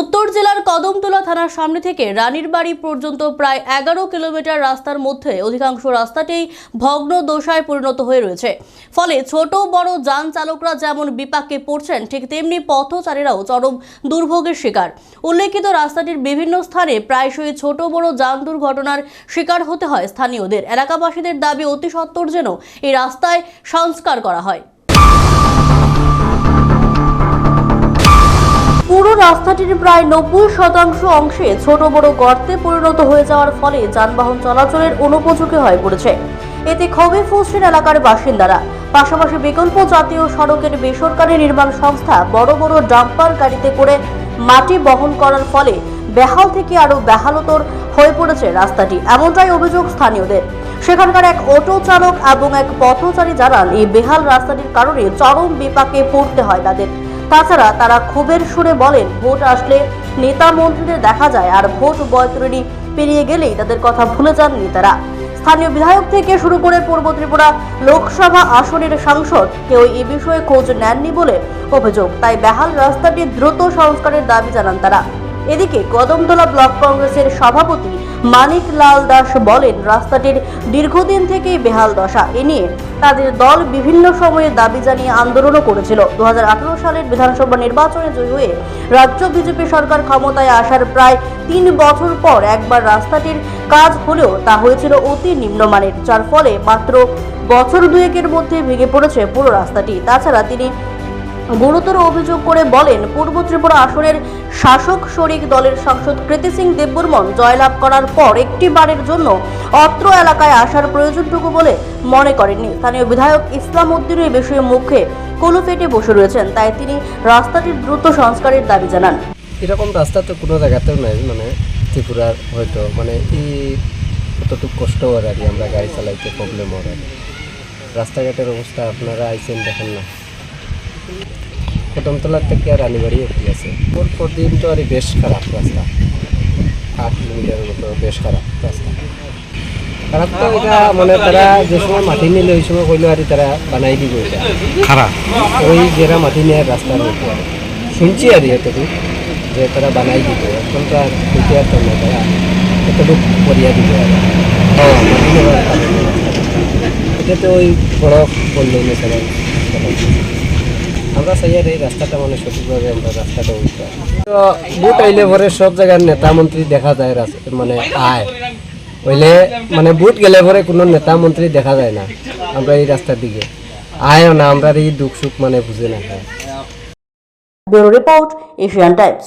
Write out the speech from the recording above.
উত্তর জেলার কদমতলা থানার সামনে থেকে রানীর বাড়ি পর্যন্ত প্রায় এগারো কিলোমিটার রাস্তার মধ্যে অধিকাংশ রাস্তাতেই ভগ্ন দশায় পরিণত হয়ে রয়েছে। ফলে ছোট বড় যান চালকরা যেমন বিপাকে পড়ছেন, ঠিক তেমনি পথচারীরাও চরম দুর্ভোগের শিকার। উল্লেখিত রাস্তাটির বিভিন্ন স্থানে প্রায়শই ছোট বড় যান দুর্ঘটনার শিকার হতে হয় স্থানীয়দের। এলাকাবাসীদের দাবি অতি সত্বর যেন এই রাস্তায় সংস্কার করা হয়। রাস্তাটির প্রায় নব্বই শতাংশ অংশে ছোট বড় গর্তে পরিণত হয়ে যাওয়ার ফলে যানবাহন চলাচলের অনুপযোগী হয়ে পড়েছে। এতে ক্ষোভে ফুসছেন এলাকার বাসিন্দারা। পাশাপাশি বিকল্প জাতীয় সড়কের বেসরকারি নির্মাণ সংস্থা বড় বড় ডাম্পার গাড়িতে করে মাটি বহন করার ফলে বেহাল থেকে আরও বেহালতর হয়ে পড়েছে রাস্তাটি। এমনটাই অভিযোগ স্থানীয়দের। সেখানকার এক অটো চালক এবং এক পথচারী জানান, এই বেহাল রাস্তাটির কারণে চরম বিপাকে পড়তে হয় তাদের। তাছাড়া তারা ক্ষোভের সুরে বলেন, ভোট আসলে নেতা মন্ত্রীদের দেখা যায় আর ভোট বয়তরণী পেরিয়ে গেলেই তাদের কথা ভুলে যান নেতারা স্থানীয় বিধায়ক থেকে শুরু করে পূর্ব ত্রিপুরা লোকসভা আসনের সাংসদ কেউ এ বিষয়ে খোঁজ নেননি বলে অভিযোগ। তাই বেহাল রাস্তাটি দ্রুত সংস্কারের দাবি জানান তারা। এদিকে কদমতলা ব্লক কংগ্রেসের সভাপতি মানিক লাল দাস বলেন, রাস্তাটির দীর্ঘদিন থেকেই বেহাল দশা। এ নিয়ে তাদের দল বিভিন্ন সময়ে দাবি জানিয়ে আন্দোলনও করেছিল। দুহাজার আঠেরো সালের বিধানসভা নির্বাচনে জয়ী হয়ে রাজ্য বিজেপি সরকার ক্ষমতায় আসার প্রায় তিন বছর পর একবার রাস্তাটির কাজ হলেও তা হয়েছিল অতি নিম্নমানের, যার ফলে মাত্র বছর দুয়েকের মধ্যে ভেঙে পড়েছে পুরো রাস্তাটি। তাছাড়া তিনি গুরুতর অভিযোগ করে বলেন, পূর্ব ত্রিপুরা আসনের শাসক শরিক দলের সাংসদ কৃতি সিং দেববর্মন জয়লাভ করার পর একটি বারের জন্য অত্র এলাকায় আসার প্রয়োজনটুকু বলে মনে করেননি। স্থানীয় বিধায়ক ইসলাম উদ্দিন এই বিষয়ে মুখে কলু ফেটে বসে রয়েছেন, তাই তিনি রাস্তাটির দ্রুত সংস্কারের দাবি জানান। এরকম রাস্তা তো কোনো জায়গাতেও নাই মানে ত্রিপুরার হয়তো মানে এই কতটুকু কষ্ট আর আমরা গাড়ি চালাইতে প্রবলেম হয় রাস্তাঘাটের অবস্থা আপনারা আইসেন দেখেন না। কদমতলার থেকে রানীবাড়ি অব্দি আছে ওর পর দিন তো আর বেশ খারাপ রাস্তা। আট কিলোমিটারের মতো বেশ খারাপ রাস্তা। খারাপ তো এটা মানে তারা যে সময় মাটি নিলে ওই সময় কইলো আর তারা বানাই দিব এটা। খারাপ। ওই যারা মাটি নেয় রাস্তার আর। শুনছি আর এতটুকু যে তারা বানাই দিব। এখন তো আর দিতে আর তো না তারা এতটুকু করিয়া দিব আর। নেওয়ার এটা তো ওই বড় বলল না সবাই। আমরা চাই আর এই রাস্তাটা মানে সঠিকভাবে আমরা রাস্তাটা উঠতে তো বুট আইলে পরে সব জায়গার নেতা মন্ত্রী দেখা যায় মানে আয়। হইলে মানে বুট গেলে পরে কোনো নেতা মন্ত্রী দেখা যায় না আমরা এই রাস্তার দিকে। আয়ও না আমরা এই দুঃখ সুখ মানে বুঝে না। Report Asian Times.